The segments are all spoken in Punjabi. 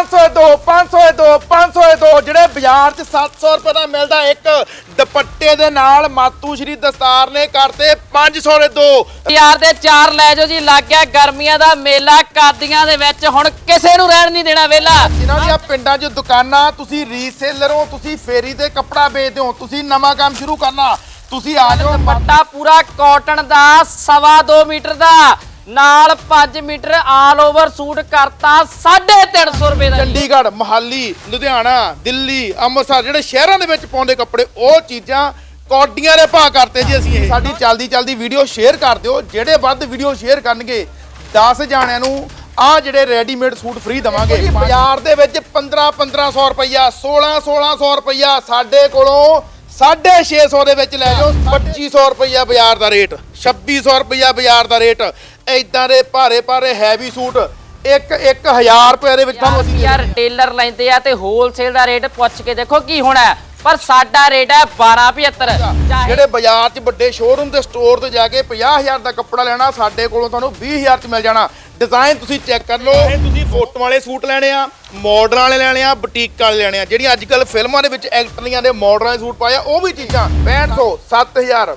500 ਦੋ 500 ਦੋ 500 ਦੋ ਜਿਹੜੇ ਬਾਜ਼ਾਰ 'ਚ 700 ਰੁਪਏ ਦਾ ਮਿਲਦਾ ਇੱਕ ਦੁਪੱਟੇ ਦੇ ਨਾਲ ਮਾਤੂ ਸ਼੍ਰੀ ਦਸਤਾਰ ਨੇ ਕਰਤੇ 500 ਦੇ ਦੋ। ਯਾਰ ਦੇ ਚਾਰ ਲੈ ਜਾਓ ਜੀ ਲੱਗ ਗਿਆ ਗਰਮੀਆਂ ਦਾ ਮੇਲਾ ਕਾਦੀਆਂ ਦੇ ਵਿੱਚ ਹੁਣ ਕਿਸੇ ਨੂੰ ਰਹਿਣ ਨਹੀਂ ਦੇਣਾ ਵੇਲਾ। ਦੀਆਂ ਪਿੰਡਾਂ 'ਚ ਦੁਕਾਨਾਂ ਤੁਸੀਂ ਰੀਸੇਲਰ ਹੋ ਤੁਸੀਂ ਫੇਰੀ ਤੇ ਕੱਪੜਾ ਵੇਚਦੇ ਹੋ ਤੁਸੀਂ ਨਵਾਂ ਕੰਮ ਸ਼ੁਰੂ ਕਰਨਾ ਤੁਸੀਂ ਆ ਜਾਓ ਦੁਪੱਟਾ ਪੂਰਾ ਕਾਟਨ ਦਾ ਸਵਾ 2 ਮੀਟਰ ਦਾ। ਨਾਲ 5 ਮੀਟਰ ਆਲ ਓਵਰ ਸੂਟ ਕਰਤਾ 350 ਰੁਪਏ ਦਾ ਜੀ। ਚੰਡੀਗੜ੍ਹ ਮੋਹਾਲੀ ਲੁਧਿਆਣਾ ਦਿੱਲੀ ਅੰਮ੍ਰਿਤਸਰ ਜਿਹੜੇ ਸ਼ਹਿਰਾਂ ਦੇ ਵਿੱਚ ਪਾਉਂਦੇ ਕੱਪੜੇ ਉਹ ਚੀਜ਼ਾਂ ਕੌਡੀਆਂ ਦੇ ਭਾਅ ਕਰਤੇ ਜੀ ਅਸੀਂ ਇਹ। ਸਾਡੀ ਚੱਲਦੀ ਚੱਲਦੀ ਵੀਡੀਓ ਸ਼ੇਅਰ ਕਰ ਦਿਓ। ਜਿਹੜੇ ਵੱਧ ਵੀਡੀਓ ਸ਼ੇਅਰ ਕਰਨਗੇ 10 ਜਾਣਿਆਂ ਨੂੰ ਆ ਜਿਹੜੇ ਰੈਡੀਮੇਡ ਸੂਟ ਫ੍ਰੀ ਦਵਾਂਗੇ। ਬਾਜ਼ਾਰ ਦੇ ਵਿੱਚ 15 1500 ਰੁਪਈਆ 16 1600 ਰੁਪਈਆ ਸਾਡੇ ਕੋਲੋਂ 650 ਦੇ ਵਿੱਚ ਲੈ ਜਾਓ 2500 ਰੁਪਈਆ ਬਾਜ਼ਾਰ ਦਾ ਰੇਟ 2600 ਰੁਪਈਆ ਬਾਜ਼ਾਰ ਦਾ ਰੇਟ ਐਦਾਂ ਦੇ ਭਾਰੇ ਭਾਰੇ ਹੈਵੀ ਸੂਟ ਇੱਕ 1000 ਰੁਪਏ ਦੇ ਵਿੱਚ ਤੁਹਾਨੂੰ ਅਸੀਂ ਯਾਰ ਟੇਲਰ ਲੈਂਦੇ ਆ ਤੇ ਹੋਲਸੇਲ ਦਾ ਰੇਟ ਪੁੱਛ ਕੇ ਦੇਖੋ ਕੀ ਹੋਣਾ। ਪਰ ਸਾਡਾ ਰੇਟ ਹੈ 1275 ਚਾਹੇ ਜਿਹੜੇ ਬਾਜ਼ਾਰ 'ਚ ਵੱਡੇ ਸ਼ੋਰੂਮ ਤੇ ਸਟੋਰ ਤੇ ਜਾ ਕੇ 50000 ਦਾ ਕੱਪੜਾ ਲੈਣਾ ਸਾਡੇ ਕੋਲੋਂ ਤੁਹਾਨੂੰ 20000 'ਚ ਮਿਲ ਜਾਣਾ। ਡਿਜ਼ਾਈਨ ਤੁਸੀਂ ਚੈੱਕ ਕਰ ਲਓ। ਇਹ ਤੁਸੀਂ ਫੋਟੋ ਵਾਲੇ ਸੂਟ ਲੈਣੇ ਆ ਮਾਡਰਨ ਵਾਲੇ ਲੈਣੇ ਆ ਬੁਟੀਕ ਵਾਲੇ ਲੈਣੇ ਆ। ਜਿਹੜੀਆਂ ਅੱਜ ਕੱਲ ਫਿਲਮਾਂ ਦੇ ਵਿੱਚ ਐਕਟਰੀਆਂ ਦੇ ਮਾਡਰਨ ਵਾਲੇ ਸੂਟ ਪਾਏ ਆ ਉਹ ਵੀ ਚੀਜ਼ਾਂ। 6500 7000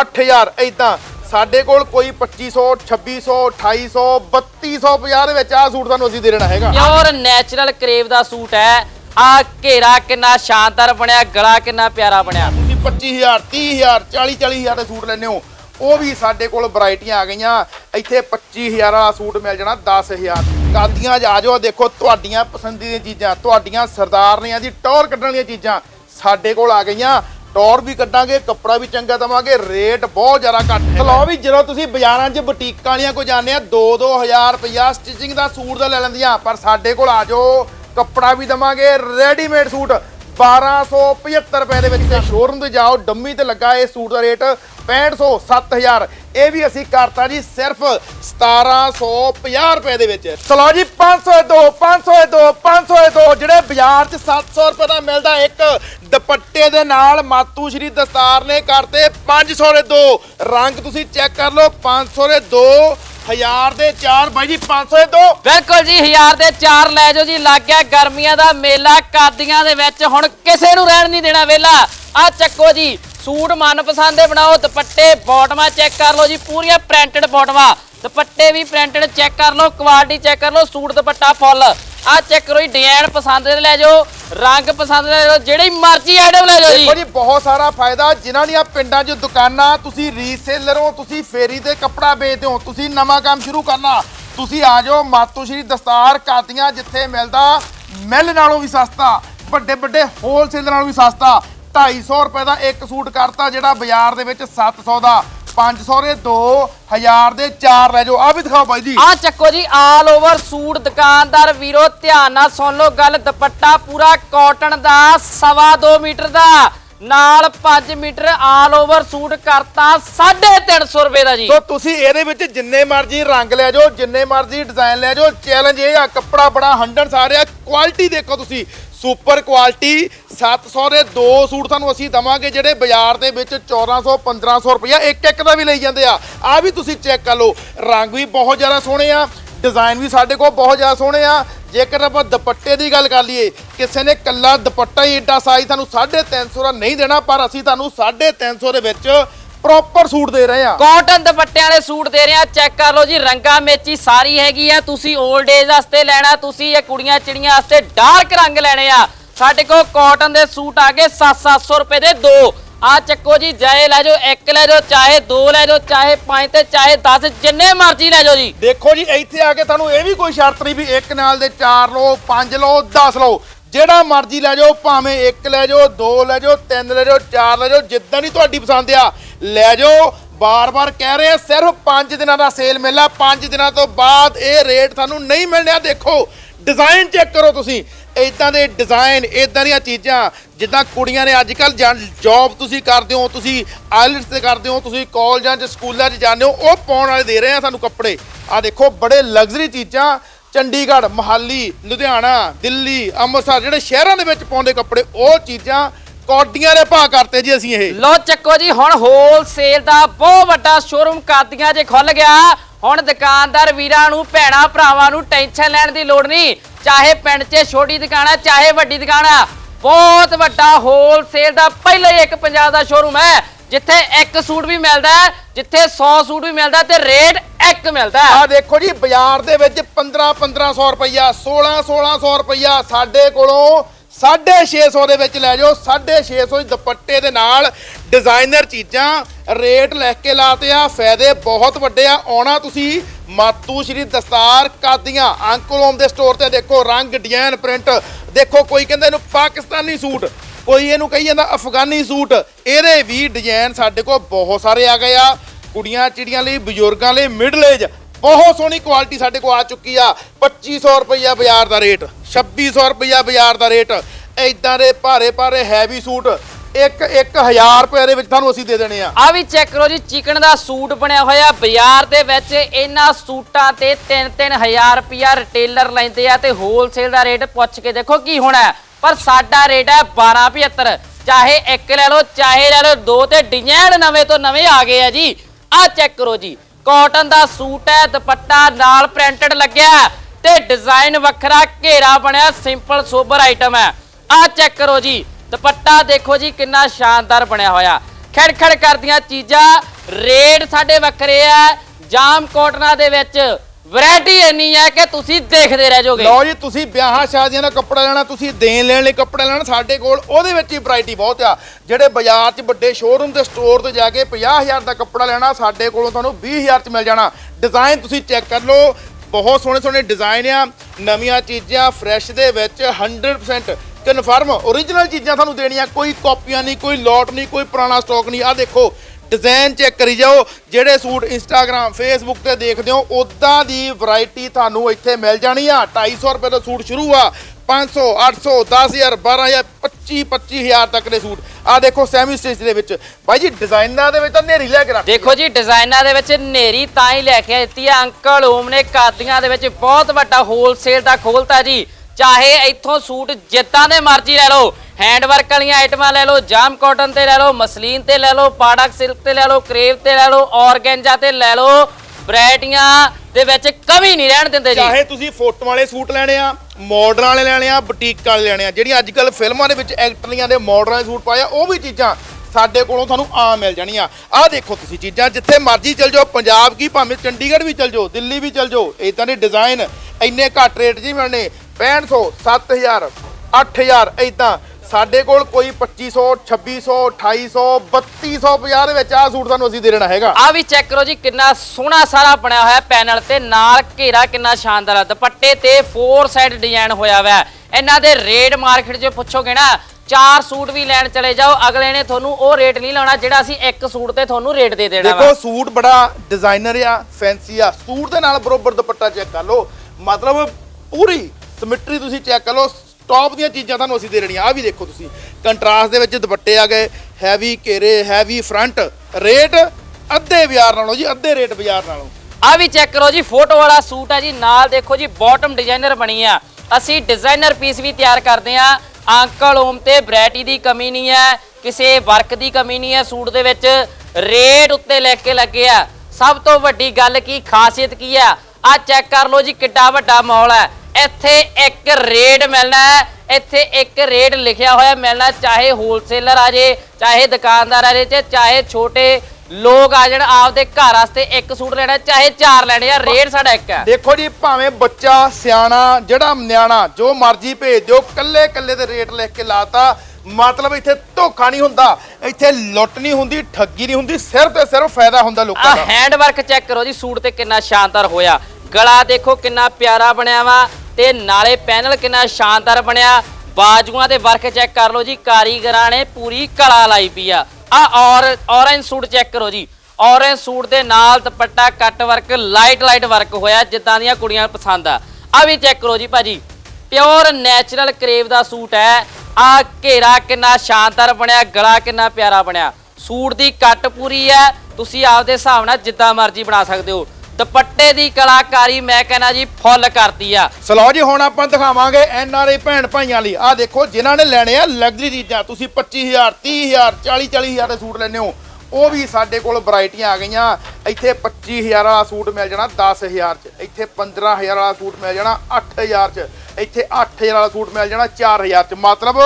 8000 ਐਦਾਂ ਸਾਡੇ ਕੋਲ ਕੋਈ 2500 2600 2800 3250 ਦੇ ਵਿੱਚ ਆ ਸੂਟ ਤੁਹਾਨੂੰ ਅਸੀਂ ਦੇ ਦੇਣਾ ਹੈਗਾ। ਪਿਓਰ ਨੈਚੁਰਲ ਕਰੇਵ ਦਾ ਸੂਟ ਹੈ। ਆ ਘੇਰਾ ਕਿੰਨਾ ਸ਼ਾਨਦਾਰ ਬਣਿਆ, ਗਲਾ ਕਿੰਨਾ ਪਿਆਰਾ ਬਣਿਆ। ਤੁਸੀਂ 25000 30000 40 40000 ਦੇ ਸੂਟ ਲੈਣੇ ਹੋ। ਉਹ ਵੀ ਸਾਡੇ ਕੋਲ ਵੈਰਾਈਟੀਆਂ ਆ ਗਈਆਂ। ਇੱਥੇ 25000 ਵਾਲਾ ਸੂਟ ਮਿਲ ਜਾਣਾ 10000 ਕਾਦੀਆਂ ਆ ਜਾਓ, ਦੇਖੋ ਤੁਹਾਡੀਆਂ ਪਸੰਦੀ ਦੀਆਂ ਚੀਜ਼ਾਂ, ਤੁਹਾਡੀਆਂ ਸਰਦਾਰਨੀਆਂ ਦੀ ਟੌਰ ਕੱਢਣ ਵਾਲੀਆਂ ਚੀਜ਼ਾਂ ਸਾਡੇ ਕੋਲ ਆ ਗਈਆਂ। ਟੌਰ ਵੀ ਕੱਢਾਂਗੇ, ਕੱਪੜਾ ਵੀ ਚੰਗਾ ਦਵਾਂਗੇ, ਰੇਟ ਬਹੁਤ ਜ਼ਿਆਦਾ ਘੱਟ। ਲਓ ਵੀ, ਜਦੋਂ ਤੁਸੀਂ ਬਾਜ਼ਾਰਾਂ 'ਚ ਬੁਟੀਕਾਂ ਵਾਲੀਆਂ ਕੋ ਜਾਂਦੇ ਆ 2-2000 ਰੁਪਇਆ ਸਟਿਚਿੰਗ ਦਾ ਸੂਟ ਦਾ ਲੈ ਲੈਂਦੀਆਂ, ਪਰ ਸਾਡੇ ਕੋਲ ਆ ਜਾਓ। ਕੱਪੜਾ ਵੀ ਦਵਾਂਗੇ ਰੈਡੀਮੇਡ ਸੂਟ। 1275 ਰੁਪਏ ਦੇ ਵਿੱਚ। ਤੇ ਸ਼ੋਰੂਮ ਤੇ ਜਾਓ, ਡੰਮੀ ਤੇ ਲੱਗਾ ਇਹ ਸੂਟ ਦਾ ਰੇਟ। 6500 7000 ਇਹ ਵੀ ਅਸੀਂ ਕਰਤਾ ਜੀ ਸਿਰਫ 1750 ਰੁਪਏ ਦੇ ਵਿੱਚ। ਚਲੋ ਜੀ 500 ਦੋ 500 ਦੋ 500 ਦੋ। ਜਿਹੜੇ ਬਾਜ਼ਾਰ 'ਚ 700 ਰੁਪਏ ਦਾ ਮਿਲਦਾ ਇੱਕ, ਦੁਪੱਟੇ ਦੇ ਨਾਲ ਮਾਤੂ ਸ਼੍ਰੀ ਦਸਤਾਰ ਨੇ ਕਰਤੇ 500 ਦੇ ਦੋ। ਰੰਗ ਤੁਸੀਂ ਚੈੱਕ ਕਰ ਲਓ 500 ਦੇ ਦੋ ਹਜ਼ਾਰ ਦੇ ਚਾਰ ਬਾਈ ਜੀ 500 ਦੇ ਦੋ। ਬਿਲਕੁਲ ਜੀ, ਹਜ਼ਾਰ ਦੇ ਚਾਰ ਲੈ ਜਾਓ ਜੀ, ਲੱਗ ਗਿਆ ਗਰਮੀਆਂ ਦਾ ਮੇਲਾ, ਕਾਦੀਆਂ ਦੇ ਵਿੱਚ ਹੁਣ ਕਿਸੇ ਨੂੰ ਰਹਿਣ ਨਹੀਂ ਦੇਣਾ ਵੇਲਾ। ਆ ਚੱਕੋ ਜੀ, ਸੂਟ ਮਨਪਸੰਦ ਦੇ ਬਣਾਓ, ਦੁਪੱਟੇ, ਬਾਟਮਾਂ ਚੈੱਕ ਕਰ ਲਓ ਜੀ, ਪੂਰੀਆਂ ਪ੍ਰਿੰਟਡ ਬਾਟਮਾਂ। ਦੁਪੱਟੇ ਵੀ ਪ੍ਰਿੰਟਡ, ਚੈੱਕ ਕਰ ਲਓ ਕੁਆਲਿਟੀ ਚੈੱਕ ਕਰ ਲਓ, ਸੂਟ ਦੁਪੱਟਾ ਫੁੱਲ। ਆ ਚੈੱਕ ਕਰੋ ਜੀ, ਡਿਜ਼ਾਈਨ ਪਸੰਦ ਦੇ ਲੈ ਜਾਓ, ਰੰਗ ਪਸੰਦ ਲੈ ਜਾਓ, ਜਿਹੜੀ ਮਰਜ਼ੀ ਆਈਟਮ ਲੈ ਜਾਓ ਜੀ। ਦੇਖੋ ਜੀ, ਬਹੁਤ ਸਾਰਾ ਫਾਇਦਾ, ਜਿਨ੍ਹਾਂ ਦੀਆਂ ਪਿੰਡਾਂ 'ਚ ਦੁਕਾਨਾਂ, ਤੁਸੀਂ ਰੀਸੇਲਰ ਹੋ, ਤੁਸੀਂ ਫੇਰੀ ਤੇ ਕੱਪੜਾ ਵੇਚਦੇ ਹੋ, ਤੁਸੀਂ ਨਵਾਂ ਕੰਮ ਸ਼ੁਰੂ ਕਰਨਾ, ਤੁਸੀਂ ਆ ਜਾਓ, ਮਾਤੂ ਸ਼੍ਰੀ ਦਸਤਾਰ ਕਾਤੀਆਂ ਜਿੱਥੇ ਮਿਲਦਾ ਮਿਲ ਨਾਲੋਂ ਵੀ ਸਸਤਾ ਵੱਡੇ ਵੱਡੇ ਹੋਲਸੇਲਰ ਨਾਲੋਂ ਵੀ ਸਸਤਾ। 250 ਰੁਪਏ ਦਾ ਇੱਕ ਸੂਟ ਕਰਤਾ, ਜਿਹੜਾ ਬਾਜ਼ਾਰ ਦੇ ਵਿੱਚ 700 ਦਾ। 500 ਦੇ 2 1000 ਦੇ 4 ਲੈ ਜਾਓ। ਆ ਵੀ ਦਿਖਾਓ ਬਾਈ ਜੀ। ਆ ਚੱਕੋ ਜੀ ਆਲ ਓਵਰ ਸੂਟ ਦੁਕਾਨਦਾਰ ਵੀਰੋ ਧਿਆਨ ਨਾਲ ਸੁਣ ਲਓ ਗੱਲ ਦੁਪੱਟਾ ਪੂਰਾ ਕਾਟਨ ਦਾ ਸਵਾ 2 ਮੀਟਰ ਦਾ ਨਾਲ 5 ਮੀਟਰ ਆਲ ਓਵਰ ਸੂਟ ਕਰਤਾ 350 ਰੁਪਏ ਦਾ ਜੀ। ਸੋ ਤੁਸੀਂ ਇਹਦੇ ਵਿੱਚ ਜਿੰਨੇ ਮਰਜ਼ੀ ਰੰਗ ਲੈ ਜਾਓ ਜਿੰਨੇ ਮਰਜ਼ੀ ਡਿਜ਼ਾਈਨ ਲੈ ਜਾਓ ਚੈਲੰਜ ਇਹ ਆ ਕੱਪੜਾ ਬੜਾ ਹੰਡਣ ਸਾਰਿਆ ਕੁਆਲਿਟੀ ਦੇਖੋ ਤੁਸੀਂ। ਸੁਪਰ ਕੁਆਲਿਟੀ 700 ਦੇ ਦੋ ਸੂਟ ਤੁਹਾਨੂੰ ਅਸੀਂ ਦਵਾਂਗੇ ਜਿਹੜੇ ਬਾਜ਼ਾਰ ਦੇ ਵਿੱਚ 1400 1500 ਰੁਪਇਆ ਇੱਕ ਇੱਕ ਦਾ ਵੀ ਲਈ ਜਾਂਦੇ ਆ। ਆ ਵੀ ਤੁਸੀਂ ਚੈੱਕ ਕਰ ਲਓ, ਰੰਗ ਵੀ ਬਹੁਤ ਜ਼ਿਆਦਾ ਸੋਹਣੇ ਆ, ਡਿਜ਼ਾਈਨ ਵੀ ਸਾਡੇ ਕੋਲ ਬਹੁਤ ਜ਼ਿਆਦਾ ਸੋਹਣੇ ਆ। ਜੇਕਰ ਆਪਾਂ ਦੁਪੱਟੇ ਦੀ ਗੱਲ ਕਰ ਲਈਏ, ਕਿਸੇ ਨੇ ਕੱਲਾ ਦੁਪੱਟਾ ਹੀ ਏਡਾ ਸਾਈਜ਼ ਤੁਹਾਨੂੰ 350 ਦਾ ਨਹੀਂ ਦੇਣਾ, ਪਰ ਅਸੀਂ ਤੁਹਾਨੂੰ 350 ਦੇ ਵਿੱਚ ਪ੍ਰੋਪਰ ਸੂਟ ਦੇ ਰਹੇ ਆ। ਕਾਟਨ ਦੁਪੱਟਿਆਂ ਵਾਲੇ ਸੂਟ ਦੇ ਰਹੇ ਆ। ਚੈੱਕ ਕਰ ਲਓ ਜੀ ਰੰਗਾ ਮੇਚੀ ਸਾਰੀ ਹੈਗੀ ਆ। ਤੁਸੀਂ 올ਡ ਏਜ ਵਾਸਤੇ ਲੈਣਾ ਤੁਸੀਂ ਇਹ ਕੁੜੀਆਂ ਚਿੜੀਆਂ ਵਾਸਤੇ ਡਾਰਕ ਰੰਗ ਲੈਣੇ ਆ। ਸਾਡੇ ਕੋਲ ਕਾਟਨ ਦੇ ਸੂਟ ਆ ਗਏ 7-700 ਰੁਪਏ ਦੇ ਦੋ। ਆ ਚੱਕੋ ਜੀ ਜਾਏ ਲੈ ਜਾਓ ਇੱਕ ਲੈ ਜਾਓ ਚਾਹੇ ਦੋ ਲੈ ਜਾਓ ਚਾਹੇ ਪੰਜ ਤੇ ਚਾਹੇ 10 ਜਿੰਨੇ ਮਰਜ਼ੀ ਲੈ ਜਾਓ ਜੀ। ਦੇਖੋ ਜੀ ਇੱਥੇ ਆ ਕੇ ਤੁਹਾਨੂੰ ਇਹ ਵੀ ਕੋਈ ਸ਼ਰਤ ਨਹੀਂ ਵੀ ਇੱਕ ਨਾਲ ਦੇ 4 ਲਓ 5 ਲਓ 10 ਲਓ। ਜਿਹੜਾ ਮਰਜ਼ੀ ਲੈ ਜਾਓ ਭਾਵੇਂ ਇੱਕ ਲੈ ਜਾਓ ਦੋ ਲੈ ਜਾਓ ਤਿੰਨ ਲੈ ਜਾਓ ਚਾਰ ਲੈ ਜਾਓ ਜਿੱਦਾਂ ਦੀ ਤੁਹਾਡੀ ਪਸੰਦ ਆ। ਲੈ ਜਾਓ। ਬਾਰ-ਬਾਰ ਕਹਿ ਰਹੇ ਆ, ਸਿਰਫ 5 ਦਿਨਾਂ ਦਾ ਸੇਲ ਮੇਲਾ 5 ਦਿਨਾਂ ਤੋਂ ਬਾਅਦ ਇਹ ਰੇਟ ਤੁਹਾਨੂੰ ਨਹੀਂ ਮਿਲਣਾ ਦੇਖੋ ਡਿਜ਼ਾਈਨ ਚੈੱਕ ਕਰੋ ਤੁਸੀਂ। ਇਦਾਂ ਦੇ ਡਿਜ਼ਾਈਨ ਇਦਾਂ ਦੀਆਂ ਚੀਜ਼ਾਂ, ਜਿੱਦਾਂ ਕੁੜੀਆਂ ਨੇ ਅੱਜ ਕੱਲ ਜੌਬ ਤੁਸੀਂ ਕਰਦੇ ਹੋ, ਤੁਸੀਂ ਆਇਲਟਸ ਤੇ ਕਰਦੇ ਹੋ, ਤੁਸੀਂ ਕਾਲਜਾਂ 'ਚ ਸਕੂਲਾਂ 'ਚ ਜਾਂਦੇ ਹੋ, ਉਹ ਪਾਉਣ ਵਾਲੇ ਦੇ ਰਹੇ ਆ ਸਾਨੂੰ ਕੱਪੜੇ। ਆ ਦੇਖੋ, ਬੜੇ ਲਗਜ਼ਰੀ ਚੀਜ਼ਾਂ। ਚੰਡੀਗੜ੍ਹ, ਮੋਹਾਲੀ, ਲੁਧਿਆਣਾ, ਦਿੱਲੀ, ਅੰਮ੍ਰਿਤਸਰ, ਜਿਹੜੇ ਸ਼ਹਿਰਾਂ ਦੇ ਵਿੱਚ ਪਾਉਂਦੇ ਕੱਪੜੇ, ਉਹ ਚੀਜ਼ਾਂ ਕੌਡੀਆਂ ਦੇ ਭਾਅ ਕਰਤੇ ਜੀ ਅਸੀਂ ਇਹ ਲੋ ਚੱਕੋ ਜੀ ਹੁਣ ਹੋਲਸੇਲ ਦਾ ਬਹੁਤ ਵੱਡਾ ਸ਼ੋਰੂਮ ਕਾਦੀਆਂ ਜੇ ਖੁੱਲ ਗਿਆ ਹੁਣ ਦੁਕਾਨਦਾਰ ਵੀਰਾਂ ਨੂੰ ਭੈਣਾ ਭਰਾਵਾਂ ਨੂੰ ਟੈਨਸ਼ਨ ਲੈਣ ਦੀ ਲੋੜ ਨਹੀਂ ਚਾਹੇ ਪਿੰਡ 'ਚ ਛੋਟੀ ਦੁਕਾਨ ਆ ਚਾਹੇ ਵੱਡੀ ਦੁਕਾਨ ਆ ਬਹੁਤ ਵੱਡਾ ਹੋਲਸੇਲ ਦਾ ਪਹਿਲਾ ਹੀ ਇੱਕ ਪੰਜਾਬ ਦਾ ਸ਼ੋਰੂਮ ਹੈ ਜਿੱਥੇ ਇੱਕ ਸੂਟ ਵੀ ਮਿਲਦਾ ਹੈ ਜਿੱਥੇ 100 ਸੂਟ ਵੀ ਮਿਲਦਾ ਤੇ ਰੇਟ ਇੱਕ ਮਿਲਦਾ। ਆ ਦੇਖੋ ਜੀ ਬਾਜ਼ਾਰ ਦੇ ਵਿੱਚ 15 1500 ਰੁਪਈਆ 16 1600 ਰੁਪਈਆ ਸਾਡੇ ਕੋਲੋਂ 650 ਦੇ ਵਿੱਚ ਲੈ ਜਾਓ 650 ਦੇ ਦੁਪੱਟੇ ਦੇ ਨਾਲ ਡਿਜ਼ਾਈਨਰ ਚੀਜ਼ਾਂ ਰੇਟ ਲੈ ਕੇ ਲਾਤੇ ਆ, ਫਾਇਦੇ ਬਹੁਤ ਵੱਡੇ ਆ, ਆਉਣਾ ਤੁਸੀਂ ਮਾਤੂ ਸ਼੍ਰੀ ਦਸਤਾਰ ਕਾਦੀਆਂ ਅੰਕਲੋਮ ਦੇ ਸਟੋਰ ਤੇ ਦੇਖੋ, ਰੰਗ ਡਿਜ਼ਾਈਨ ਪ੍ਰਿੰਟ ਦੇਖੋ ਕੋਈ ਕਹਿੰਦਾ ਇਹਨੂੰ ਪਾਕਿਸਤਾਨੀ ਸੂਟ, ਕੋਈ ਇਹਨੂੰ ਕਹੀ ਜਾਂਦਾ ਅਫਗਾਨੀ ਸੂਟ, ਇਹਦੇ ਵੀ ਡਿਜ਼ਾਈਨ ਸਾਡੇ ਕੋਲ ਬਹੁਤ ਸਾਰੇ ਆ ਗਏ ਆ, ਕੁੜੀਆਂ ਚਿੜੀਆਂ ਲਈ, ਬਜ਼ੁਰਗਾਂ ਲਈ ਮਿਡਲ ਏਜ ਬਹੁਤ ਸੋਹਣੀ ਕੁਆਲਿਟੀ ਸਾਡੇ ਕੋਲ ਆ ਚੁੱਕੀ ਆ। 2500 ਰੁਪਈਆ ਬਾਜ਼ਾਰ ਦਾ ਰੇਟ 2600 ਰੁਪਈਆ ਬਾਜ਼ਾਰ ਦਾ ਰੇਟ। ਐਦਾਂ ਦੇ ਭਾਰੇ ਭਾਰੇ ਹੈਵੀ ਸੂਟ ਇੱਕ 1000 ਰੁਪਏ ਦੇ ਵਿੱਚ ਤੁਹਾਨੂੰ ਅਸੀਂ ਦੇ ਦੇਣੇ ਆ। ਆ ਵੀ ਚੈੱਕ ਕਰੋ ਜੀ, ਚਿਕਨ ਦਾ ਸੂਟ ਬਣਿਆ ਹੋਇਆ ਬਾਜ਼ਾਰ ਦੇ ਵਿੱਚ, ਇਹਨਾਂ ਸੂਟਾਂ ਤੇ 3-3000 ਰੁਪਿਆ ਰਿਟੇਲਰ ਲੈਂਦੇ ਆ ਤੇ ਹੋਲਸੇਲ ਦਾ ਰੇਟ ਪੁੱਛ ਕੇ ਦੇਖੋ ਕੀ ਹੋਣਾ ਪਰ ਸਾਡਾ ਰੇਟ ਹੈ 1275 ਚਾਹੇ ਇੱਕ ਲੈ ਲਓ, ਚਾਹੇ ਲੈ ਲਓ, ਦੋ ਤੇ ਡਿਜ਼ਾਈਨ ਨਵੇਂ ਤੋਂ ਨਵੇਂ ਆ ਗਏ ਆ ਜੀ। ਆ ਚੈੱਕ ਕਰੋ ਜੀ। ਕਾਟਨ ਦਾ ਸੂਟ ਹੈ, ਦੁਪੱਟਾ ਨਾਲ ਪ੍ਰਿੰਟਡ ਲੱਗਿਆ ਤੇ ਡਿਜ਼ਾਈਨ ਵੱਖਰਾ, ਘੇਰਾ ਬਣਿਆ, ਸਿੰਪਲ, ਸੋਬਰ ਆਈਟਮ ਹੈ। ਆ ਚੈੱਕ ਕਰੋ ਜੀ, ਦੁਪੱਟਾ ਦੇਖੋ ਜੀ, ਕਿੰਨਾ ਸ਼ਾਨਦਾਰ ਬਣਿਆ ਹੋਇਆ। ਖੜਖੜ ਕਰਦੀਆਂ ਚੀਜ਼ਾਂ, ਰੇਟ ਸਾਡੇ ਵੱਖਰੇ ਆ ਜਾਮ ਕੋਟਨਾ ਦੇ ਵਿੱਚ। ਵੈਰਾਈਟੀ ਇੰਨੀ ਹੈ ਕਿ ਤੁਸੀਂ ਦੇਖਦੇ ਰਹਿ ਜਾਓਗੇ। ਲਓ ਜੀ, ਤੁਸੀਂ ਵਿਆਹਾਂ ਸ਼ਾਦੀਆਂ ਦਾ ਕੱਪੜਾ ਲੈਣਾ, ਤੁਸੀਂ ਦੇਣ ਲੈਣ ਲਈ ਕੱਪੜਾ ਲੈਣਾ, ਸਾਡੇ ਕੋਲ ਉਹਦੇ ਵਿੱਚ ਹੀ ਵੈਰਾਈਟੀ ਬਹੁਤ ਆ। ਜਿਹੜੇ ਬਾਜ਼ਾਰ 'ਚ ਵੱਡੇ ਸ਼ੋਰੂਮ ਤੇ ਸਟੋਰ ਤੇ ਜਾ ਕੇ 50000 ਦਾ ਕੱਪੜਾ ਲੈਣਾ, ਸਾਡੇ ਕੋਲੋਂ ਤੁਹਾਨੂੰ 20000 'ਚ ਮਿਲ ਜਾਣਾ। ਡਿਜ਼ਾਈਨ ਤੁਸੀਂ ਚੈੱਕ ਕਰ ਲਓ, ਬਹੁਤ ਸੋਹਣੇ ਸੋਹਣੇ ਡਿਜ਼ਾਈਨ ਆ, ਨਵੀਆਂ ਚੀਜ਼ਾਂ ਫਰੈਸ਼ ਦੇ ਵਿੱਚ 100% ਕਨਫਰਮ ਓਰੀਜਨਲ ਚੀਜ਼ਾਂ ਤੁਹਾਨੂੰ ਦੇਣੀਆਂ, ਕੋਈ ਕਾਪੀਆਂ ਨਹੀਂ, ਕੋਈ ਲੋਟ ਨਹੀਂ, ਕੋਈ ਪੁਰਾਣਾ ਸਟਾਕ ਨਹੀਂ। ਆ ਦੇਖੋ ਡਿਜ਼ਾਈਨ ਚੈੱਕ ਕਰੀ ਜਾਓ ਜਿਹੜੇ ਸੂਟ ਇੰਸਟਾਗ੍ਰam ਫੇਸਬੁੱਕ ਤੇ ਦੇਖਦੇ ਹੋ ਉਦਾਂ ਦੀ ਵੈਰਾਈਟੀ ਤੁਹਾਨੂੰ ਇੱਥੇ ਮਿਲ ਜਾਣੀ ਆ। 250 ਰੁਪਏ ਤੋਂ ਸੂਟ ਸ਼ੁਰੂ ਆ 500 800 10000 12000 25 25000 ਤੱਕ ਦੇ ਸੂਟ। ਆ ਦੇਖੋ ਸੈਮੀ ਸਟਿਚ ਦੇ ਵਿੱਚ। ਭਾਈ ਜੀ ਡਿਜ਼ਾਈਨਾਂ ਦੇ ਵਿੱਚ ਤਾਂ ਨੇਰੀ ਲੈ ਕੇ ਰੱਖ ਦੇਖੋ ਜੀ ਡਿਜ਼ਾਈਨਾਂ ਦੇ ਵਿੱਚ ਨੇਰੀ ਤਾਂ ਹੀ ਲੈ ਕੇ ਦਿੱਤੀ ਹੈ ਅੰਕਲ ਓਮ ਨੇ ਕਾਦੀਆਂ ਦੇ ਵਿੱਚ ਬਹੁਤ ਵੱਡਾ ਹੋਲਸੇਲ ਦਾ ਖੋਲਤਾ ਜੀ। ਚਾਹੇ ਇੱਥੋਂ ਸੂਟ ਜਿੱਦਾਂ ਦੇ ਮਰਜ਼ੀ ਲੈ ਲਓ ਹੈਂਡ ਵਰਕ ਵਾਲੀਆਂ ਆਈਟਮਾਂ ਲੈ ਲਓ ਜਾਮ ਕਾਟਨ ਤੇ ਲੈ ਲਓ, ਮਸਲੀਨ ਤੇ ਲੈ ਲਓ, ਪਾੜਕ ਸਿਲਕ ਤੇ ਲੈ ਲਓ ਕਰੇਵ ਤੇ ਲੈ ਲਓ ਔਰਗੈਂਜਾ ਤੇ ਲੈ ਲਓ ਵੈਰਾਈਟੀਆਂ ਦੇ ਵਿੱਚ ਕਮੀ ਨਹੀਂ ਰਹਿਣ ਦਿੰਦੇ ਜੀ। ਚਾਹੇ ਤੁਸੀਂ ਫੋਟੋ ਵਾਲੇ ਸੂਟ ਲੈਣੇ ਆ ਮਾਡਰਨ ਵਾਲੇ ਲੈਣੇ ਆ ਬੁਟੀਕ ਵਾਲੇ ਲੈਣੇ ਆ, ਜਿਹੜੀਆਂ ਅੱਜ ਕੱਲ ਫਿਲਮਾਂ ਦੇ ਵਿੱਚ ਐਕਟਰੀਆਂ ਦੇ ਮਾਡਰਨ ਵਾਲੇ ਸੂਟ ਪਾਏ ਆ, ਉਹ ਵੀ ਚੀਜ਼ਾਂ ਸਾਡੇ ਕੋਲੋਂ ਤੁਹਾਨੂੰ ਆਮ ਮਿਲ ਜਾਣੀਆਂ। ਆਹ ਦੇਖੋ ਤੁਸੀਂ ਚੀਜ਼ਾਂ, ਜਿੱਥੇ ਮਰਜ਼ੀ ਚਲ ਜਾਓ, ਪੰਜਾਬ ਕੀ ਭਾਵੇਂ ਚੰਡੀਗੜ੍ਹ ਵੀ ਚਲ ਜਾਓ, ਦਿੱਲੀ ਵੀ ਚਲ ਜਾਓ ਇਦਾਂ ਦੇ ਡਿਜ਼ਾਈਨ ਇੰਨੇ ਘੱਟ ਰੇਟ 'ਚ ਹੀ ਮਿਲਣੇ। 6500 7000 8000 ਇਦਾਂ ਸਾਡੇ ਕੋਲ ਕੋਈ 2500 2600 2800 3250 ਦੇ ਵਿੱਚ ਆਹ ਸੂਟ ਤੁਹਾਨੂੰ ਅਸੀਂ ਦੇ ਦੇਣਾ ਹੈਗਾ। ਆ ਵੀ ਚੈੱਕ ਕਰੋ ਜੀ ਕਿੰਨਾ ਸੋਹਣਾ ਸਾਰਾ ਬਣਿਆ ਹੋਇਆ ਪੈਨਲ ਤੇ ਨਾਲ ਘੇਰਾ ਕਿੰਨਾ ਸ਼ਾਨਦਾਰ ਹੈ ਦੁਪੱਟੇ ਤੇ ਫੋਰ ਸਾਈਡ ਡਿਜ਼ਾਈਨ ਹੋਇਆ ਹੋਇਆ। ਹੈ। ਇਹਨਾਂ ਦੇ ਰੇਟ ਮਾਰਕੀਟ 'ਚ ਪੁੱਛੋਗੇ ਨਾ ਚਾਰ ਸੂਟ ਵੀ ਲੈਣ ਚਲੇ ਜਾਓ ਅਗਲੇ ਨੇ ਤੁਹਾਨੂੰ ਉਹ ਰੇਟ ਨਹੀਂ ਲਾਉਣਾ ਜਿਹੜਾ ਅਸੀਂ ਇੱਕ ਸੂਟ ਤੇ ਤੁਹਾਨੂੰ ਰੇਟ ਦੇ ਦੇਣਾ ਵਾ। ਦੇਖੋ ਸੂਟ ਬੜਾ ਡਿਜ਼ਾਈਨਰ ਆ ਫੈਂਸੀ ਆ। ਸੂਟ ਦੇ ਨਾਲ ਬਰੋਬਰ ਦੁਪੱਟਾ ਚੈੱਕ ਕਰ ਲਓ। ਮਤਲਬ ਪੂਰੀ ਸਿਮਟਰੀ ਤੁਸੀਂ ਚੈੱਕ ਕਰ ਲਓ ਟੌਪ ਦੀਆਂ ਚੀਜ਼ਾਂ ਤੁਹਾਨੂੰ ਅਸੀਂ ਦੇ ਦੇਣੀਆਂ। ਆ ਵੀ ਦੇਖੋ ਤੁਸੀਂ। ਕੰਟਰਾਸਟ ਦੇ ਵਿੱਚ ਦੁਪੱਟੇ ਆ ਗਏ ਹੈਵੀ ਘੇਰੇ ਹੈਵੀ ਫਰੰਟ ਰੇਟ ਅੱਧੇ ਬਾਜ਼ਾਰ ਨਾਲੋਂ ਜੀ, ਅੱਧੇ ਰੇਟ ਬਾਜ਼ਾਰ ਨਾਲੋਂ। ਆ ਵੀ ਚੈੱਕ ਕਰੋ ਜੀ ਫੋਟੋ ਵਾਲਾ ਸੂਟ ਹੈ ਜੀ, ਨਾਲ ਦੇਖੋ ਜੀ ਬਾਟਮ ਡਿਜ਼ਾਈਨਰ ਬਣੀ ਆ। ਅਸੀਂ ਡਿਜ਼ਾਈਨਰ ਪੀਸ ਵੀ ਤਿਆਰ ਕਰਦੇ ਆ। ਅੰਕਲ ਓਮ ਤੇ ਵੈਰਾਈਟੀ ਦੀ ਕਮੀ ਨਹੀਂ ਹੈ, ਕਿਸੇ ਵਰਕ ਦੀ ਕਮੀ ਨਹੀਂ ਹੈ ਸੂਟ ਦੇ ਵਿੱਚ। ਰੇਟ ਉੱਤੇ ਲੈ ਕੇ ਲੱਗੇ ਆ। ਸਭ ਤੋਂ ਵੱਡੀ ਗੱਲ ਕੀ, ਖਾਸੀਅਤ ਕੀ ਆ? ਆ ਚੈੱਕ ਕਰ ਲਓ ਜੀ, ਕਿੱਡਾ ਵੱਡਾ ਮਾਲ ਹੈ। ਇੱਥੇ ਇੱਕ ਰੇਟ ਮਿਲਣਾ ਹੈ। ਇੱਥੇ ਇੱਕ ਰੇਟ ਲਿਖਿਆ ਹੋਇਆ ਮਿਲਣਾ ਚਾਹੇ ਹੋਲਸੇਲਰ ਆ ਜੇ ਚਾਹੇ ਦੁਕਾਨਦਾਰ ਆ ਜੇ ਚਾਹੇ ਛੋਟੇ ਲੋਕ ਆ ਜਾਣ ਆਪਦੇ ਘਰ ਵਾਸਤੇ ਇੱਕ ਸੂਟ ਲੈਣਾ ਚਾਹੇ ਚਾਰ ਲੈਣੇ ਆ ਰੇਟ ਸਾਡਾ ਇੱਕ ਹੈ। ਦੇਖੋ ਜੀ ਭਾਵੇਂ ਬੱਚਾ ਸਿਆਣਾ ਜਿਹੜਾ ਨਿਆਣਾ ਜੋ ਮਰਜ਼ੀ ਭੇਜ ਦਿਓ ਕੱਲੇ ਕੱਲੇ ਦੇ ਰੇਟ ਲਿਖ ਕੇ ਲਾਤਾ ਮਤਲਬ ਇੱਥੇ ਧੋਖਾ ਨਹੀਂ ਹੁੰਦਾ। ਇੱਥੇ ਲੁੱਟ ਨਹੀਂ ਹੁੰਦੀ ਠੱਗੀ ਨਹੀਂ ਹੁੰਦੀ ਸਿਰਫ ਤੇ ਸਿਰਫ ਫਾਇਦਾ ਹੁੰਦਾ ਲੋਕਾਂ ਆ ਦਾ। ਹੈਂਡ ਵਰਕ ਚੈੱਕ ਕਰੋ ਜੀ ਸੂਟ ਤੇ ਕਿੰਨਾ ਸ਼ਾਨਦਾਰ ਹੋਇਆ। ਗਲਾ ਦੇਖੋ ਕਿੰਨਾ ਪਿਆਰਾ ਬਣਿਆ ਵਾ। ਤੇ ਨਾਲੇ ਪੈਨਲ ਕਿੰਨਾ ਸ਼ਾਨਦਾਰ ਬਣਿਆ। ਬਾਜੂਆਂ ਤੇ ਵਰਕ ਚੈੱਕ ਕਰ ਲਓ ਜੀ, ਕਾਰੀਗਰਾਂ ਨੇ ਪੂਰੀ ਕਲਾ ਲਾਈ ਪਈ ਆ। ਆ ਔਰ, ਔਰੇਂਜ ਸੂਟ ਚੈੱਕ ਕਰੋ ਜੀ। ਔਰੇਂਜ ਸੂਟ ਦੇ ਨਾਲ ਦੁਪੱਟਾ, cut work light light work ਹੋਇਆ, ਜਿੱਦਾਂ ਦੀਆਂ ਕੁੜੀਆਂ ਨੂੰ ਪਸੰਦ ਆ। ਆ ਵੀ ਚੈੱਕ ਕਰੋ ਜੀ ਭਾਜੀ। ਪਿਓਰ ਨੈਚੁਰਲ ਕਰੇਵ ਦਾ ਸੂਟ ਹੈ। ਆ ਘੇਰਾ ਕਿੰਨਾ ਸ਼ਾਨਦਾਰ ਬਣਿਆ, ਗਲਾ ਕਿੰਨਾ ਪਿਆਰਾ ਬਣਿਆ। ਸੂਟ ਦੀ ਕੱਟ ਪੂਰੀ ਹੈ। ਤੁਸੀਂ ਆਪਦੇ ਹਿਸਾਬ ਨਾਲ ਜਿੱਦਾਂ ਮਰਜ਼ੀ ਬਣਾ ਸਕਦੇ ਹੋ। ਦੁਪੱਟੇ ਦੀ ਕਲਾਕਾਰੀ ਮੈਂ ਕਹਿੰਦਾ ਜੀ ਫੁੱਲ ਕਰਤੀ ਆ। ਸਲੋ ਜੀ, ਹੁਣ ਆਪਾਂ ਦਿਖਾਵਾਂਗੇ ਐਨ ਆਰ ਆਈ ਭੈਣ ਭਾਈਆਂ ਲਈ। ਆਹ ਦੇਖੋ, ਜਿਨ੍ਹਾਂ ਨੇ ਲੈਣੇ ਆ ਲਗਜ਼ਰੀ ਚੀਜ਼ਾਂ। ਤੁਸੀਂ 25000 30000 40 40000 ਦੇ ਸੂਟ ਲੈਣੇ ਹੋ। ਉਹ ਵੀ ਸਾਡੇ ਕੋਲ ਵੈਰਾਈਟੀਆਂ ਆ ਗਈਆਂ। ਇੱਥੇ 25000 ਵਾਲਾ ਸੂਟ ਮਿਲ ਜਾਣਾ 10000 ਚ। ਇੱਥੇ 15000 ਵਾਲਾ ਸੂਟ ਮਿਲ ਜਾਣਾ 8000 ਚ। ਇੱਥੇ 8000 ਵਾਲਾ ਸੂਟ ਮਿਲ ਜਾਣਾ 4000 ਚ। ਮਤਲਬ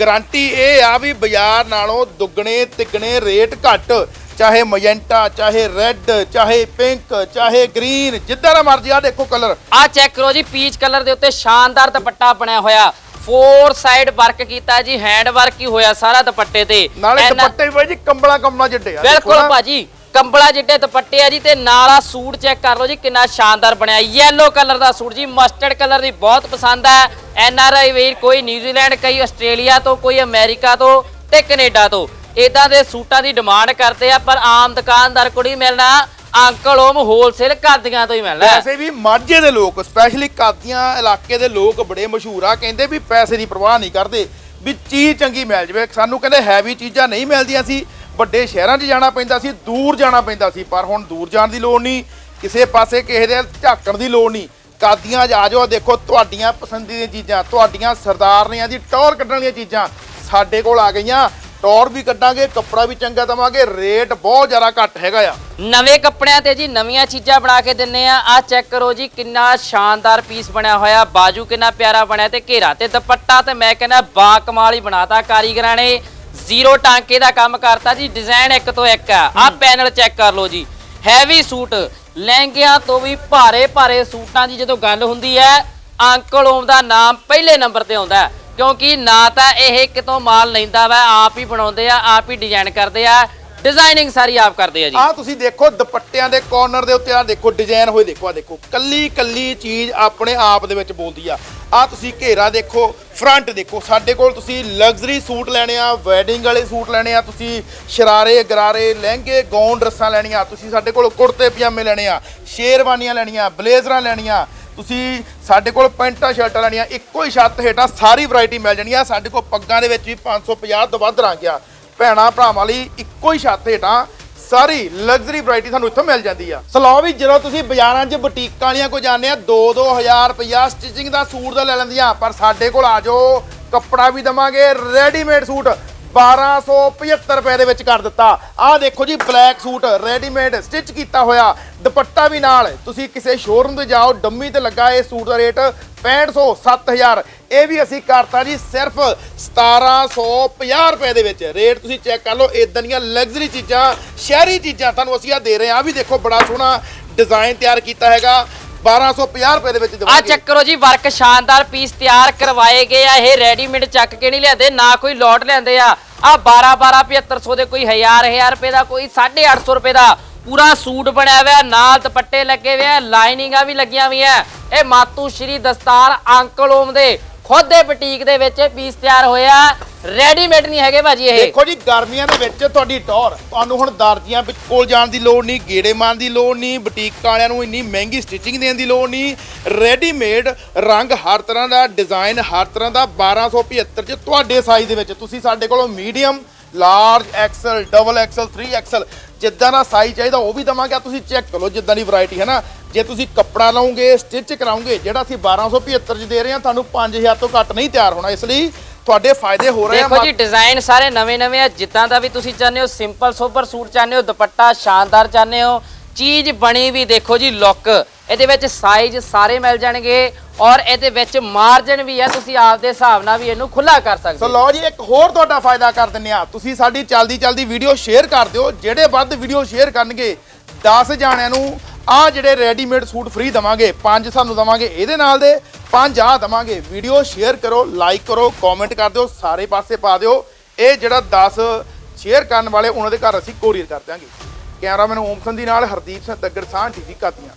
ਗਾਰੰਟੀ ਇਹ ਆ ਵੀ ਬਾਜ਼ਾਰ ਨਾਲੋਂ ਦੁੱਗਣੇ, ਤਿੱਗਣੇ ਰੇਟ ਘੱਟ। ਚਾਹੇ ਮਜੈਂਟਾ ਚਾਹੇ ਰੈੱਡ ਚਾਹੇ ਪਿੰਕ ਚਾਹੇ ਗ੍ਰੀਨ ਜਿੱਦਾਂ ਦਾ ਮਰਜ਼ੀ ਆ ਦੇਖੋ ਕਲਰ ਆ ਚੈੱਕ ਕਰੋ ਜੀ ਪੀਚ ਕਲਰ ਦੇ ਉੱਤੇ ਸ਼ਾਨਦਾਰ ਦੁਪੱਟਾ ਬਣਿਆ ਹੋਇਆ। ਫੋਰ ਸਾਈਡ ਵਰਕ ਕੀਤਾ ਜੀ ਹੈਂਡ ਵਰਕ ਹੀ ਹੋਇਆ ਸਾਰਾ ਦੁਪੱਟੇ ਤੇ। ਨਾਲੇ ਦੁਪੱਟੇ ਵੀ ਬਾਈ ਜੀ ਕੰਬਲਾ ਕੰਬਲਾ ਜਿੱਡੇ ਆ ਦੇਖੋ ਬਿਲਕੁਲ ਨਾ। ਭਾਜੀ ਕੰਬਲਾ ਜਿੱਡੇ ਦੁਪੱਟੇ ਆ ਜੀ ਤੇ ਨਾਲ ਆ ਸੂਟ ਚੈੱਕ ਕਰ ਲਓ ਜੀ ਕਿੰਨਾ ਸ਼ਾਨਦਾਰ ਬਣਿਆ। ਯੈਲੋ ਕਲਰ ਦਾ ਸੂਟ ਜੀ ਮਸਟਰਡ ਕਲਰ ਦੀ ਬਹੁਤ ਪਸੰਦ ਹੈ ਐਨ ਆਰ ਆਈ ਵੀਰ ਕੋਈ ਨਿਊਜ਼ੀਲੈਂਡ ਕਈ ਆਸਟ੍ਰੇਲੀਆ ਤੋਂ ਕੋਈ ਅਮਰੀਕਾ ਤੋਂ ਤੇ ਕੈਨੇਡਾ ਤੋਂ। ਇਦਾਂ ਦੇ ਸੂਟਾਂ ਦੀ ਡਿਮਾਂਡ ਕਰਦੇ ਆ, ਪਰ ਆਮ ਦੁਕਾਨਦਾਰ ਕੋਲ ਨਹੀਂ ਮਿਲਣਾ ਅੰਕਲ ਓਮ ਹੋਲਸੇਲ ਕਾਦੀਆਂ ਤੋਂ ਹੀ ਮਿਲਣਾ। ਵੈਸੇ ਵੀ ਮਾਝੇ ਦੇ ਲੋਕ ਸਪੈਸ਼ਲੀ ਕਾਦੀਆਂ ਇਲਾਕੇ ਦੇ ਲੋਕ ਬੜੇ ਮਸ਼ਹੂਰ ਆ, ਕਹਿੰਦੇ ਵੀ ਪੈਸੇ ਦੀ ਪਰਵਾਹ ਨਹੀਂ ਕਰਦੇ, ਵੀ ਚੀਜ਼ ਚੰਗੀ ਮਿਲ ਜਾਵੇ। ਸਾਨੂੰ ਕਹਿੰਦੇ ਹੈਵੀ ਚੀਜ਼ਾਂ ਨਹੀਂ ਮਿਲਦੀਆਂ ਸੀ, ਵੱਡੇ ਸ਼ਹਿਰਾਂ 'ਚ ਜਾਣਾ ਪੈਂਦਾ ਸੀ, ਦੂਰ ਜਾਣਾ ਪੈਂਦਾ ਸੀ, ਪਰ ਹੁਣ ਦੂਰ ਜਾਣ ਦੀ ਲੋੜ ਨਹੀਂ, ਕਿਸੇ ਪਾਸੇ ਕਿਸੇ ਦੇ ਝਾਕਣ ਦੀ ਲੋੜ ਨਹੀਂ। ਕਾਦੀਆਂ 'ਚ ਆ ਜਾਓ ਦੇਖੋ ਤੁਹਾਡੀਆਂ ਪਸੰਦੀ ਚੀਜ਼ਾਂ, ਤੁਹਾਡੀਆਂ ਸਰਦਾਰਨੀਆਂ ਦੀ ਟੌਰ ਕੱਢਣ ਵਾਲੀਆਂ ਚੀਜ਼ਾਂ ਸਾਡੇ ਕੋਲ ਆ ਗਈਆਂ। ਟੌਰ ਵੀ ਕੱਢਾਂਗੇ ਕੱਪੜਾ ਵੀ ਚੰਗਾ ਦਵਾਂਗੇ ਰੇਟ ਬਹੁਤ ਜ਼ਿਆਦਾ ਘੱਟ ਹੈਗਾ ਆ। ਨਵੇਂ ਕੱਪੜਿਆਂ ਤੇ ਜੀ ਨਵੀਆਂ ਚੀਜ਼ਾਂ ਬਣਾ ਕੇ ਦਿੰਨੇ ਆ। ਆ ਚੈੱਕ ਕਰੋ ਜੀ ਕਿੰਨਾ ਸ਼ਾਨਦਾਰ ਪੀਸ ਬਣਿਆ ਹੋਇਆ। ਬਾਜੂ ਕਿੰਨਾ ਪਿਆਰਾ ਬਣਿਆ ਤੇ ਘੇਰਾ ਤੇ ਦੁਪੱਟਾ ਤੇ ਮੈਂ ਕਹਿੰਦਾ ਬਾ ਕਮਾਲ ਹੀ ਬਣਾਤਾ ਕਾਰੀਗਰਾਂ ਨੇ। ਜ਼ੀਰੋ ਟਾਂਕੇ ਦਾ ਕੰਮ ਕਰਤਾ ਜੀ ਡਿਜ਼ਾਈਨ ਇੱਕ ਤੋਂ ਇੱਕ ਆ। ਆ ਪੈਨਲ ਚੈੱਕ ਕਰ ਲਓ ਜੀ। ਹੈਵੀ ਸੂਟ ਲਹਿੰਗਿਆਂ ਤੋਂ ਵੀ ਭਾਰੇ ਭਾਰੇ ਸੂਟਾਂ ਦੀ ਜਦੋਂ ਗੱਲ ਹੁੰਦੀ ਹੈ ਅੰਕਲ ਓਮ ਦਾ ਨਾਮ ਪਹਿਲੇ ਨੰਬਰ ਤੇ ਆਉਂਦਾ। ਕਿਉਂਕਿ ਨਾ ਤਾਂ ਇਹ ਕਿਤੋਂ ਮਾਲ ਲੈਂਦਾ ਵਾ, ਆਪ ਹੀ ਬਣਾਉਂਦੇ ਆ, ਆਪ ਹੀ ਡਿਜ਼ਾਈਨ ਕਰਦੇ ਆ। ਡਿਜ਼ਾਈਨਿੰਗ ਸਾਰੀ ਆਪ ਕਰਦੇ ਆ ਜੀ। ਆ ਤੁਸੀਂ ਦੇਖੋ, ਦੁਪੱਟਿਆਂ ਦੇ ਕਾਰਨਰ ਦੇ ਉੱਤੇ ਆ ਦੇਖੋ ਡਿਜ਼ਾਈਨ ਹੋਏ ਦੇਖੋ ਆ ਦੇਖੋ। ਕੱਲੀ ਕੱਲੀ ਚੀਜ਼ ਆਪਣੇ ਆਪ ਦੇ ਵਿੱਚ ਬੋਲਦੀ ਆ। ਆ ਤੁਸੀਂ ਘੇਰਾ ਦੇਖੋ ਫਰੰਟ ਦੇਖੋ। ਸਾਡੇ ਕੋਲ ਤੁਸੀਂ ਲਗਜ਼ਰੀ ਸੂਟ ਲੈਣੇ ਆ ਵੈਡਿੰਗ ਵਾਲੇ ਸੂਟ ਲੈਣੇ ਆ, ਤੁਸੀਂ ਸ਼ਰਾਰੇ, ਗਰਾਰੇ, ਲਹਿੰਗੇ ਗੌਨ ਡਰੈਸਾਂ ਲੈਣੀਆਂ, ਤੁਸੀਂ ਸਾਡੇ ਕੋਲ ਕੁੜਤੇ ਪਜਾਮੇ ਲੈਣੇ ਆ, ਸ਼ੇਰਵਾਨੀਆਂ ਲੈਣੀਆਂ, ਬਲੇਜ਼ਰਾਂ ਲੈਣੀਆਂ ਤੁਸੀਂ ਸਾਡੇ ਕੋਲ ਪੈਂਟਾਂ, ਸ਼ਰਟਾਂ ਲੈਣੀਆਂ, ਇੱਕੋ ਹੀ ਛੱਤ ਹੇਠਾਂ ਸਾਰੀ ਵੈਰਾਈਟੀ ਮਿਲ ਜਾਣੀ ਆ ਸਾਡੇ ਕੋਲ ਪੱਗਾਂ ਦੇ ਵਿੱਚ ਵੀ 550 ਤੋਂ ਵੱਧ ਰੰਗ ਆ। ਭੈਣਾ, ਭਰਾਵਾਂ ਲਈ ਇੱਕੋ ਹੀ ਛੱਤ ਹੇਠਾਂ ਸਾਰੀ ਲਗਜ਼ਰੀ ਵੈਰਾਈਟੀ ਤੁਹਾਨੂੰ ਇੱਥੋਂ ਮਿਲ ਜਾਂਦੀ ਆ। ਸੋ ਵੀ, ਜਦੋਂ ਤੁਸੀਂ ਬਾਜ਼ਾਰਾਂ 'ਚ ਬੁਟੀਕਾਂ ਵਾਲੀਆਂ ਕੋ ਜਾਂਦੇ ਆ 2-2000 ਰੁਪਇਆ ਸਟਿਚਿੰਗ ਦਾ ਸੂਟ ਦਾ ਲੈ ਲੈਂਦੀਆਂ, ਪਰ ਸਾਡੇ ਕੋਲ ਆ ਜਾਓ, ਕੱਪੜਾ ਵੀ ਦਵਾਂਗੇ ਰੈਡੀਮੇਡ ਸੂਟ। 1275 ਰੁਪਏ ਦੇ ਵਿੱਚ ਕਰ ਦਿੱਤਾ। ਆਹ ਦੇਖੋ ਜੀ ਬਲੈਕ ਸੂਟ ਰੈਡੀਮੇਡ ਸਟਿਚ ਕੀਤਾ ਹੋਇਆ। ਦੁਪੱਟਾ ਵੀ ਨਾਲ। ਤੁਸੀਂ ਕਿਸੇ ਸ਼ੋਰੂਮ ਤੇ ਜਾਓ, ਡੰਮੀ ਤੇ ਲੱਗਾ ਇਹ ਸੂਟ ਦਾ ਰੇਟ 6500 7000 ਇਹ ਵੀ ਅਸੀਂ ਕਰਤਾ ਜੀ ਸਿਰਫ 1750 ਰੁਪਏ ਦੇ ਵਿੱਚ। ਰੇਟ ਤੁਸੀਂ ਚੈੱਕ ਕਰ ਲਓ ਇਦਾਂ ਦੀਆਂ ਲਗਜ਼ਰੀ ਚੀਜ਼ਾਂ, ਸ਼ਹਿਰੀ ਚੀਜ਼ਾਂ ਤੁਹਾਨੂੰ ਅਸੀਂ ਆ ਦੇ ਰਹੇ ਹਾਂ। ਆਹ ਵੀ ਦੇਖੋ, ਬੜਾ ਸੋਹਣਾ ਡਿਜ਼ਾਈਨ ਤਿਆਰ ਕੀਤਾ ਹੈਗਾ। 1250 ਰੁਪਏ ਦੇ ਵਿੱਚ ਆ ਦੇਵਾਂਗੇ। ਚੈੱਕ ਕਰੋ ਜੀ ਵਰਕ ਸ਼ਾਨਦਾਰ ਪੀਸ ਤਿਆਰ ਕਰਵਾਏ ਗਏ ਆ। ਇਹ ਰੈਡੀਮੇਡ ਚੱਕ ਕੇ ਨਹੀਂ ਲਿਆਂਦੇ ਨਾ ਕੋਈ ਲੋਟ ਲਿਆਂਦੇ ਆ। ਆ 12 12 7500 ਦੇ ਕੋਈ 1000 1000 ਰੁਪਏ ਦਾ ਕੋਈ 850 ਰੁਪਏ ਦਾ ਪੂਰਾ ਸੂਟ ਬਣਿਆ ਹੋਇਆ ਨਾਲ ਦੁਪੱਟੇ ਲੱਗੇ ਹੋਏ ਆ ਲਾਈਨਿੰਗਾਂ ਵੀ ਲੱਗੀਆਂ ਹੋਈਆਂ। ਇਹ ਮਾਤੂ ਸ਼੍ਰੀ ਦਸਤਾਰ ਅੰਕਲ ਓਮ ਦੇ ਖੁਦ ਦੇ ਬੁਟੀਕ ਦੇ ਵਿੱਚ ਇਹ ਪੀਸ ਤਿਆਰ ਹੋਇਆ। ਰੈਡੀਮੇਡ ਨਹੀਂ ਹੈਗੇ ਭਾਜੀ ਇਹ। ਦੇਖੋ ਜੀ, ਗਰਮੀਆਂ ਦੇ ਵਿੱਚ ਤੁਹਾਡੀ ਟੌਰ, ਤੁਹਾਨੂੰ ਹੁਣ ਦਰਜੀਆਂ ਵਿੱਚ ਕੋਲ ਜਾਣ ਦੀ ਲੋੜ ਨਹੀਂ, ਗੇੜੇ ਮਾਰਨ ਦੀ ਲੋੜ ਨਹੀਂ, ਬੁਟੀਕ ਵਾਲਿਆਂ ਨੂੰ ਇੰਨੀ ਮਹਿੰਗੀ ਸਟਿਚਿੰਗ ਦੇਣ ਦੀ ਲੋੜ ਨਹੀਂ। ਰੈਡੀਮੇਡ ਰੰਗ ਹਰ ਤਰ੍ਹਾਂ ਦਾ ਡਿਜ਼ਾਈਨ ਹਰ ਤਰ੍ਹਾਂ ਦਾ 1275 ਚ ਤੁਹਾਡੇ ਸਾਈਜ਼ ਦੇ ਵਿੱਚ। ਤੁਸੀਂ ਸਾਡੇ ਕੋਲੋਂ medium large XL double XL 3 XL ਜਿੱਦਾਂ ਦਾ ਸਾਈਜ਼ ਚਾਹੀਦਾ ਉਹ ਵੀ ਦਵਾਂਗੇ। ਤੁਸੀਂ ਚੈੱਕ ਕਰੋ ਜਿੱਦਾਂ ਦੀ ਵੈਰਾਈਟੀ ਹੈ ਨਾ। ਜੇ ਤੁਸੀਂ ਕੱਪੜਾ ਲਓਗੇ ਸਟਿਚ ਕਰਾਉਂਗੇ ਜਿਹੜਾ ਅਸੀਂ 1275 ਚ ਦੇ ਰਹੇ ਹਾਂ, ਤੁਹਾਨੂੰ 5000 ਤੋਂ ਘੱਟ ਨਹੀਂ ਤਿਆਰ ਹੋਣਾ। ਇਸ ਲਈ ਤੁਹਾਡੇ ਫਾਇਦੇ ਹੋ ਰਹੇ ਆ ਦੇਖੋ ਜੀ ਡਿਜ਼ਾਈਨ ਸਾਰੇ ਨਵੇਂ ਨਵੇਂ ਆ। ਜਿੱਦਾਂ ਦਾ ਵੀ ਤੁਸੀਂ ਚਾਹੁੰਦੇ ਹੋ ਸਿੰਪਲ ਸੋਬਰ ਸੂਟ ਚਾਹੁੰਦੇ ਹੋ ਦੁਪੱਟਾ ਸ਼ਾਨਦਾਰ ਚਾਹੁੰਦੇ ਹੋ ਚੀਜ਼ ਬਣੀ ਵੀ ਦੇਖੋ ਜੀ ਲੁੱਕ ਇਹਦੇ ਵਿੱਚ ਸਾਈਜ਼ ਸਾਰੇ ਮਿਲ ਜਾਣਗੇ ਔਰ ਇਹਦੇ ਵਿੱਚ ਮਾਰਜਨ ਵੀ ਹੈ ਤੁਸੀਂ ਆਪਦੇ ਹਿਸਾਬ ਨਾਲ ਵੀ ਇਹਨੂੰ ਖੁੱਲਾ ਕਰ ਸਕਦੇ ਸੋ ਲਓ ਜੀ ਇੱਕ ਹੋਰ ਤੁਹਾਡਾ ਫਾਇਦਾ ਕਰ ਦਿੰਨੇ ਆ। ਤੁਸੀਂ ਸਾਡੀ ਚਲਦੀ ਚਲਦੀ ਵੀਡੀਓ ਸ਼ੇਅਰ ਕਰ ਦਿਓ। ਜਿਹੜੇ ਵੱਧ ਵੀਡੀਓ ਸ਼ੇਅਰ ਕਰਨਗੇ 10 ਜਾਣਿਆਂ ਨੂੰ ਆ ਜਿਹੜੇ ਰੈਡੀਮੇਡ ਸੂਟ ਫ੍ਰੀ ਦਵਾਂਗੇ, ਪੰਜ ਸਾਨੂੰ ਦਵਾਂਗੇ ਇਹਦੇ ਨਾਲ ਦੇ, ਪੰਜ ਆ ਦਵਾਂਗੇ। ਵੀਡੀਓ ਸ਼ੇਅਰ ਕਰੋ ਲਾਈਕ ਕਰੋ ਕਮੈਂਟ ਕਰ ਦਿਓ, ਸਾਰੇ ਪਾਸੇ ਪਾ ਦਿਓ। ਇਹ ਜਿਹੜਾ 10 ਸ਼ੇਅਰ ਕਰਨ ਵਾਲੇ, ਉਹਨਾਂ ਦੇ ਘਰ ਅਸੀਂ ਕੋਰੀਅਰ ਕਰ ਦਿਆਂਗੇ। ਕੈਮਰਾਮੈਨ ਓਮ ਸੰਧੀ ਨਾਲ ਹਰਦੀਪ ਸਿੰਘ ਤੱਗੜ ਸਾਹ ਟੀਵੀ ਕਾਤੀਆਂ